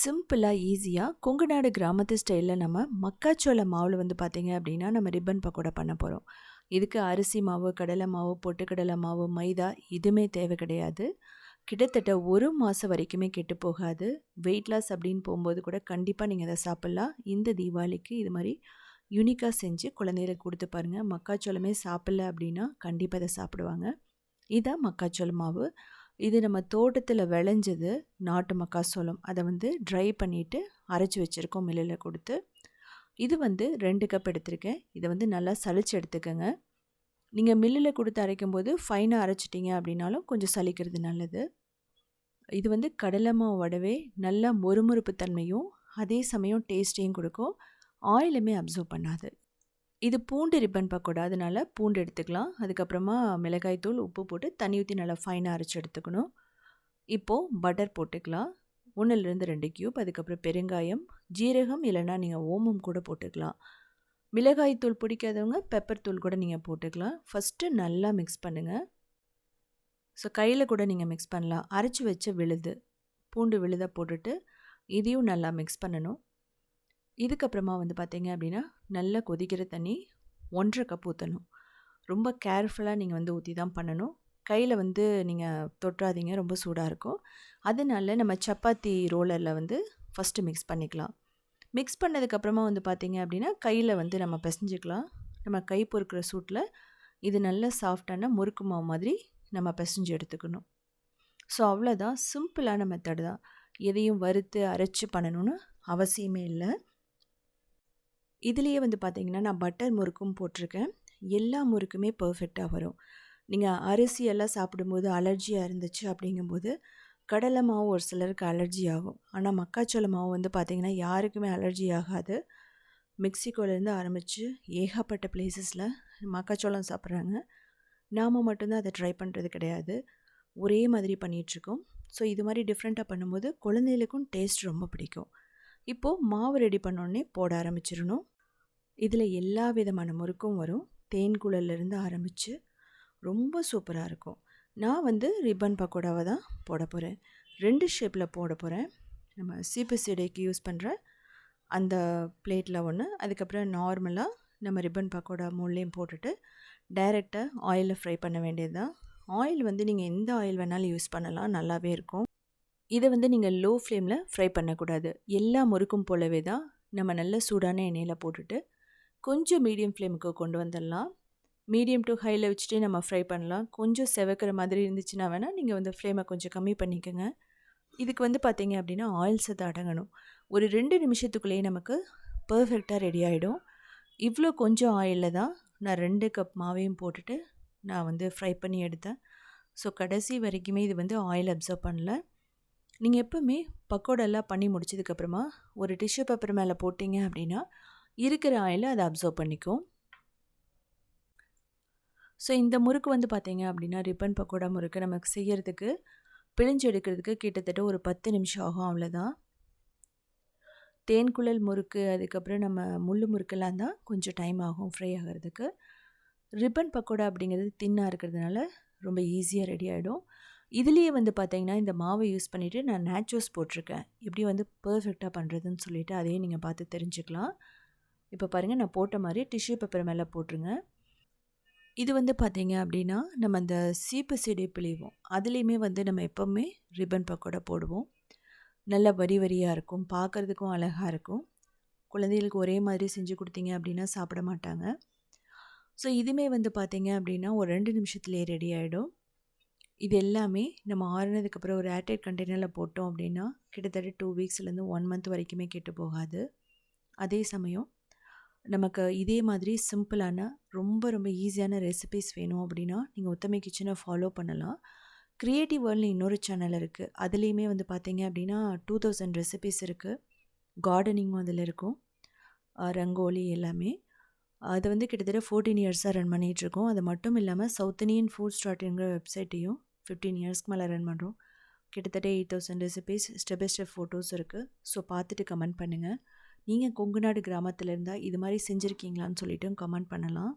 சிம்பிளாக ஈஸியாக கொங்குநாடு கிராமத்து ஸ்டைலில் நம்ம மக்காச்சோள மாவில் வந்து பார்த்திங்க அப்படின்னா நம்ம ரிப்பன் பக்கோடா பண்ண போகிறோம் இதுக்கு அரிசி மாவு கடலை மாவு பொட்டுக்கடலை மாவு மைதா இதுவுமே தேவை கிடையாது. கிட்டத்தட்ட ஒரு மாதம் வரைக்குமே கெட்டு போகாது. வெயிட் லாஸ் அப்படின்னு போகும்போது கூட கண்டிப்பாக நீங்கள் அதை சாப்பிட்லாம். இந்த தீபாவளிக்கு இது மாதிரி யூனிக்காக செஞ்சு குழந்தைகளுக்கு கொடுத்து பாருங்கள் மக்காச்சோளமே சாப்பிட்ல அப்படின்னா கண்டிப்பாக அதை சாப்பிடுவாங்க. இதான் மக்காச்சோள மாவு. இது நம்ம தோட்டத்தில் விளைஞ்சது நாட்டு மக்காசோளம் அதை வந்து ட்ரை பண்ணிவிட்டு அரைச்சி வச்சுருக்கோம் மில்லில் கொடுத்து. இது வந்து ரெண்டு கப் எடுத்திருக்கேன். இதை வந்து நல்லா சளிச்சு எடுத்துக்கோங்க. நீங்கள் மில்லில் கொடுத்து அரைக்கும் போது ஃபைனாக அரைச்சிட்டிங்க அப்படின்னாலும் கொஞ்சம் சலிக்கிறது நல்லது. இது வந்து கடலை மாவு வடவே நல்லா மொறுமொறுப்பு தன்மையும் அதே சமயம் டேஸ்ட்டையும் கொடுக்கும். ஆயிலுமே அப்சர்வ் பண்ணாது. இது பூண்டு ரிப்பன் பக்கோடா. அதனால் பூண்டு எடுத்துக்கலாம். அதுக்கப்புறமா மிளகாய் தூள் உப்பு போட்டு தண்ணி ஊற்றி நல்லா ஃபைனாக அரைச்சி எடுத்துக்கணும். இப்போது பட்டர் போட்டுக்கலாம். ஒன்றுலேருந்து ரெண்டு கியூப் அதுக்கப்புறம் பெருங்காயம் ஜீரகம் இல்லைன்னா நீங்கள் ஓமம் கூட போட்டுக்கலாம். மிளகாய் தூள் பிடிக்காதவங்க பெப்பர் தூள் கூட நீங்கள் போட்டுக்கலாம். ஃபஸ்ட்டு நல்லா மிக்ஸ் பண்ணுங்கள் ஸோ கையில் கூட நீங்கள் மிக்ஸ் பண்ணலாம். அரைச்சி வச்ச விழுது. பூண்டு விழுதாக போட்டுட்டு இதையும் நல்லா மிக்ஸ் பண்ணணும். இதுக்கப்புறமா வந்து பார்த்திங்க அப்படின்னா நல்லா கொதிக்கிற தண்ணி ஒன்றரை கப் ஊற்றணும் ரொம்ப கேர்ஃபுல்லாக நீங்கள் வந்து ஊற்றி தான் பண்ணணும். கையில் வந்து நீங்கள் தொட்டாதீங்க ரொம்ப சூடாக இருக்கும். அதனால நம்ம சப்பாத்தி ரோலரில் வந்து ஃபஸ்ட்டு மிக்ஸ் பண்ணிக்கலாம். மிக்ஸ் பண்ணதுக்கப்புறமா வந்து பார்த்திங்க அப்படின்னா கையில் வந்து நம்ம பிசைஞ்சிக்கலாம். நம்ம கை பொறுக்கிற சூட்டில் இது நல்ல சாஃப்டான முறுக்கு மாவு மாதிரி நம்ம பிசைஞ்சு எடுத்துக்கணும். ஸோ அவ்வளோதான் சிம்பிளான மெத்தடு தான். எதையும் வறுத்து அரைச்சி பண்ணணும்னு அவசியமே இல்லை. இதுலேயே வந்து பார்த்திங்கன்னா நான் பட்டர் முறுக்கும் போட்டிருக்கேன். எல்லா முறுக்குமே பர்ஃபெக்டாக வரும். நீங்கள் அரிசி எல்லாம் சாப்பிடும்போது அலர்ஜியாக இருந்துச்சு அப்படிங்கும்போது கடலை மாவு ஒரு சிலருக்கு அலர்ஜி ஆகும். ஆனால் மக்காச்சோள மாவு வந்து பார்த்திங்கன்னா யாருக்குமே அலர்ஜி ஆகாது. மெக்சிகோலேருந்து ஆரம்பித்து ஏகப்பட்ட பிளேசஸில் மக்காச்சோளம் சாப்பிட்றாங்க. நாம் மட்டும்தான் அதை ட்ரை பண்ணுறது கிடையாது. ஒரே மாதிரி பண்ணிகிட்ருக்கோம் ஸோ இது மாதிரி டிஃப்ரெண்ட்டாக பண்ணும்போது குழந்தைகளுக்கும் டேஸ்ட் ரொம்ப பிடிக்கும். இப்போது மாவு ரெடி பண்ணோடனே போட ஆரம்பிச்சிடணும். இதில் எல்லா விதமான முறுக்கும் வரும். தேன்குழல்லேருந்து ஆரம்பித்து ரொம்ப சூப்பராக இருக்கும். நான் வந்து ரிப்பன் பக்கோடாவை தான் போட போகிறேன் ரெண்டு ஷேப்பில் போட போகிறேன் நம்ம சீப்பு சீடைக்கு யூஸ் பண்ணுற அந்த பிளேட்டில் ஒன்று அதுக்கப்புறம் நார்மலாக நம்ம ரிப்பன் பக்கோடா மூலையும் போட்டுட்டு டைரெக்டாக ஆயிலில் ஃப்ரை பண்ண வேண்டியது தான் ஆயில் வந்து நீங்கள் எந்த ஆயில் வேணாலும் யூஸ் பண்ணலாம். நல்லாவே இருக்கும். இதை வந்து நீங்கள் லோ ஃப்ளேமில் ஃப்ரை பண்ணக்கூடாது. எல்லா முறுக்கும் போலவே தான் நம்ம நல்ல சூடான எண்ணெயில் போட்டுட்டு கொஞ்சம் மீடியம் ஃப்ளேமுக்கு கொண்டு வந்துடலாம். மீடியம் டு ஹையில் வச்சுட்டே நம்ம ஃப்ரை பண்ணலாம். கொஞ்சம் செவக்கிற மாதிரி இருந்துச்சுன்னா வேணால் நீங்கள் வந்து ஃப்ளேமை கொஞ்சம் கம்மி பண்ணிக்கோங்க. இதுக்கு வந்து பார்த்தீங்க அப்படின்னா ஆயில் சத்து அடங்கணும். ஒரு ரெண்டு நிமிஷத்துக்குள்ளேயே நமக்கு பர்ஃபெக்டாக ரெடி ஆகிடும் இவ்வளோ கொஞ்சம் ஆயிலில் தான் நான் ரெண்டு கப் மாவையும் போட்டுட்டு நான் வந்து ஃப்ரை பண்ணி எடுத்தேன். ஸோ கடைசி வரைக்குமே இது வந்து ஆயில் அப்சர்வ் பண்ணல. நீங்கள் எப்போவுமே பக்கோடெல்லாம் பண்ணி முடிச்சதுக்கப்புறமா ஒரு டிஷ்யூ பேப்பர் மேலே போட்டிங்க அப்படின்னா இருக்கிற ஆயிலை அதை அப்சர்வ் பண்ணிக்கும். ஸோ இந்த முறுக்கு வந்து பார்த்தீங்க அப்படின்னா ரிப்பன் பக்கோடா முறுக்கு நமக்கு செய்கிறதுக்கு பிழிஞ்சு எடுக்கிறதுக்கு கிட்டத்தட்ட ஒரு பத்து நிமிஷம் ஆகும் அவ்வளோதான் தேன்குழல் முறுக்கு அதுக்கப்புறம் நம்ம முள் முறுக்கெல்லாம் தான் கொஞ்சம் டைம் ஆகும் ஃப்ரை ஆகிறதுக்கு. ரிப்பன் பக்கோடா அப்படிங்கிறது தின்னாக இருக்கிறதுனால ரொம்ப ஈஸியாக ரெடி ஆகிடும் இதுலேயே வந்து பார்த்தீங்கன்னா இந்த மாவை யூஸ் பண்ணிவிட்டு நான் நேச்சுரஸ் போட்டிருக்கேன். எப்படி வந்து பர்ஃபெக்டாக பண்ணுறதுன்னு சொல்லிவிட்டு அதையும் நீங்கள் பார்த்து தெரிஞ்சுக்கலாம். இப்போ பாருங்கள் நான் போட்ட மாதிரி டிஷ்யூ பேப்பர் மேலே போட்டுருங்க. இது வந்து பார்த்தீங்க அப்படின்னா நம்ம அந்த சீப்பு சீடை பிழிவோம். அதுலேயுமே வந்து நம்ம எப்போவுமே ரிப்பன் பக்கோடா போடுவோம். நல்ல வரி வரியாக இருக்கும் பார்க்குறதுக்கும் அழகாக இருக்கும். குழந்தைகளுக்கு ஒரே மாதிரி செஞ்சு கொடுத்தீங்க அப்படின்னா சாப்பிட மாட்டாங்க. ஸோ இதுவுமே வந்து பார்த்தீங்க அப்படின்னா ஒரு ரெண்டு நிமிஷத்துலேயே ரெடி ஆகிடும் இது எல்லாமே நம்ம ஆறுனதுக்கப்புறம் ஒரு ஏர்டைட் கண்டெய்னரில் போட்டோம் அப்படின்னா கிட்டத்தட்ட டூ வீக்ஸ்லேருந்து ஒன் மந்த் வரைக்குமே கெட்டு போகாது. அதே சமயம் நமக்கு இதே மாதிரி சிம்பிளான ரொம்ப ரொம்ப ஈஸியான ரெசிபிஸ் வேணும் அப்படின்னா நீங்கள் ஒத்தமை கிச்சனை ஃபாலோ பண்ணலாம். க்ரியேட்டிவ் வேர்ல்டில் இன்னொரு சேனல் இருக்குது அதுலேயுமே வந்து பார்த்தீங்க அப்படின்னா டூ தௌசண்ட் ரெசிபிஸ் இருக்குது கார்டனிங்கும் அதில் இருக்கும். ரங்கோலி எல்லாமே. அது வந்து கிட்டத்தட்ட ஃபோர்டீன் இயர்ஸாக ரன் பண்ணிகிட்ருக்கோம் அது மட்டும் இல்லாமல் சவுத் இண்டியன் ஃபுட் ஸ்டார்ட்டிங்கிற வெப்சைட்டையும் ஃபிஃப்டீன் இயர்ஸ்க்கு மேலே ரன் பண்ணுறோம் கிட்டத்தட்ட eight thousand recipes step by step photos இருக்குது ஸோ பார்த்துட்டு கமெண்ட் பண்ணுங்கள் நீங்கள் கொங்குநாடு கிராமத்தில் இருந்தால் இது மாதிரி செஞ்சுருக்கீங்களான்னு சொல்லிவிட்டு கமெண்ட் பண்ணலாம்.